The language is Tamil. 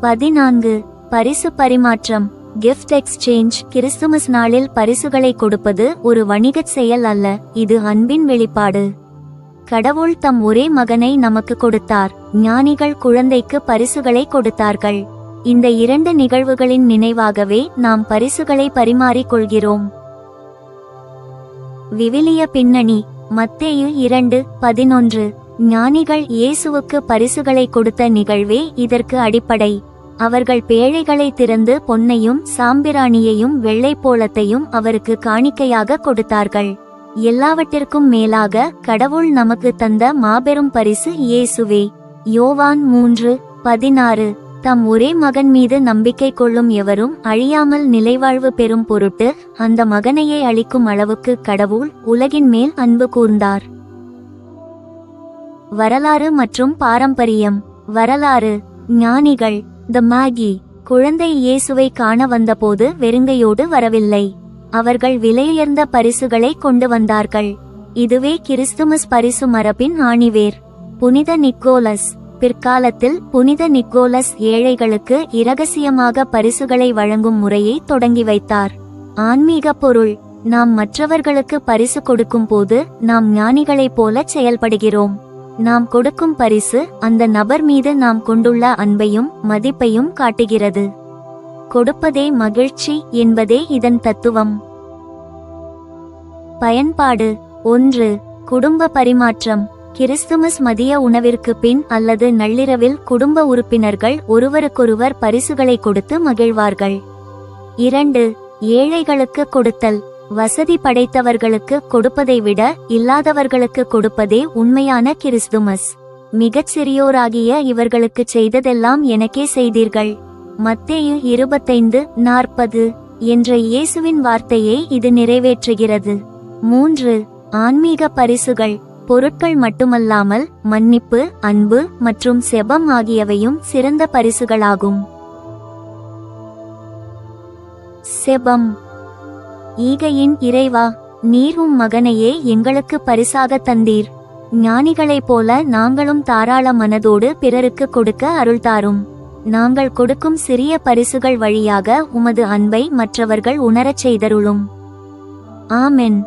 பதினான்கு பரிசு பரிமாற்றம். கிஃப்ட் எக்ஸ்சேஞ்ச் கிறிஸ்துமஸ் நாளில் பரிசுகளை கொடுப்பது ஒரு வணிகச் செயல் அல்ல இது அன்பின் வெளிப்பாடு. கடவுள் தம் ஒரே மகனை நமக்கு கொடுத்தார் ஞானிகள் குழந்தைக்கு பரிசுகளை கொடுத்தார்கள். இந்த இரண்டு நிகழ்வுகளின் நினைவாகவே நாம் பரிசுகளை பரிமாறிக் கொள்கிறோம். விவிலிய பின்னணி மத்தேயு இரண்டு பதினொன்று. ஞானிகள் இயேசுவுக்கு பரிசுகளை கொடுத்த நிகழ்வே இதற்கு அடிப்படை. அவர்கள் பேழைகளை திறந்து பொன்னையும் சாம்பிராணியையும் வெள்ளைப்போளத்தையும் அவருக்கு காணிக்கையாக கொடுத்தார்கள். எல்லாவற்றிற்கும் மேலாக கடவுள் நமக்கு தந்த மாபெரும் பரிசு இயேசுவே. யோவான் மூன்று பதினாறு. தம் ஒரே மகன் மீது நம்பிக்கை கொள்ளும் எவரும் அழியாமல் நிலைவாழ்வு பெறும் பொருட்டு அந்த மகனையே அளிக்கும் அளவுக்கு கடவுள் உலகின் மேல் அன்பு கூர்ந்தார். வரலாறு மற்றும் பாரம்பரியம். வரலாறு ஞானிகள் த மேகி குழந்தை இயேசுவை காண வந்தபோது வெறுங்கையோடு வரவில்லை. அவர்கள் விலையுயர்ந்த பரிசுகளை கொண்டு வந்தார்கள். இதுவே கிறிஸ்துமஸ் பரிசு மரபின் ஆணிவேர். புனித நிக்கோலஸ் பிற்காலத்தில் புனித நிக்கோலஸ் ஏழைகளுக்கு இரகசியமாக பரிசுகளை வழங்கும் முறையை தொடங்கி வைத்தார். ஆன்மீக பொருள் நாம் மற்றவர்களுக்கு பரிசு கொடுக்கும் போது நாம் ஞானிகளைப் போல செயல்படுகிறோம். நாம் கொடுக்கும் பரிசு அந்த நபர் மீது நாம் கொண்டுள்ள அன்பையும் மதிப்பையும் காட்டுகிறது. கொடுப்பதே மகிழ்ச்சி என்பதே இதன் தத்துவம். பயன்பாடு ஒன்று. குடும்ப பரிமாற்றம். கிறிஸ்துமஸ் மதிய உணவிற்கு பின் அல்லது நள்ளிரவில் குடும்ப உறுப்பினர்கள் ஒருவருக்கொருவர் பரிசுகளை கொடுத்து மகிழ்வார்கள். இரண்டு. ஏழைகளுக்கு கொடுத்தல். வசதி படைத்தவர்களுக்கு கொடுப்பதை விட இல்லாதவர்களுக்கு கொடுப்பதே உண்மையான கிறிஸ்துமஸ். மிகச் சிறியோராகிய இவர்களுக்கு செய்ததெல்லாம் எனக்கே செய்தீர்கள். மத்தேயு இருபத்தைந்து நாற்பது என்ற இயேசுவின் வார்த்தையை இது நிறைவேற்றுகிறது. மூன்று ஆன்மீக பரிசுகள் பொருட்கள் மட்டுமல்லாமல் மன்னிப்பு அன்பு மற்றும் செபம் ஆகியவையும் சிறந்த பரிசுகளாகும். செபம் ஈகையின் இறைவா நீர் உம் மகனையே எங்களுக்கு பரிசாக தந்தீர். ஞானிகளைப் போல நாங்களும் தாராள மனதோடு பிறருக்கு கொடுக்க அருள் தாரும். நாங்கள் கொடுக்கும் சிறிய பரிசுகள் வழியாக உமது அன்பை மற்றவர்கள் உணரச் செய்தருளும். ஆமென்.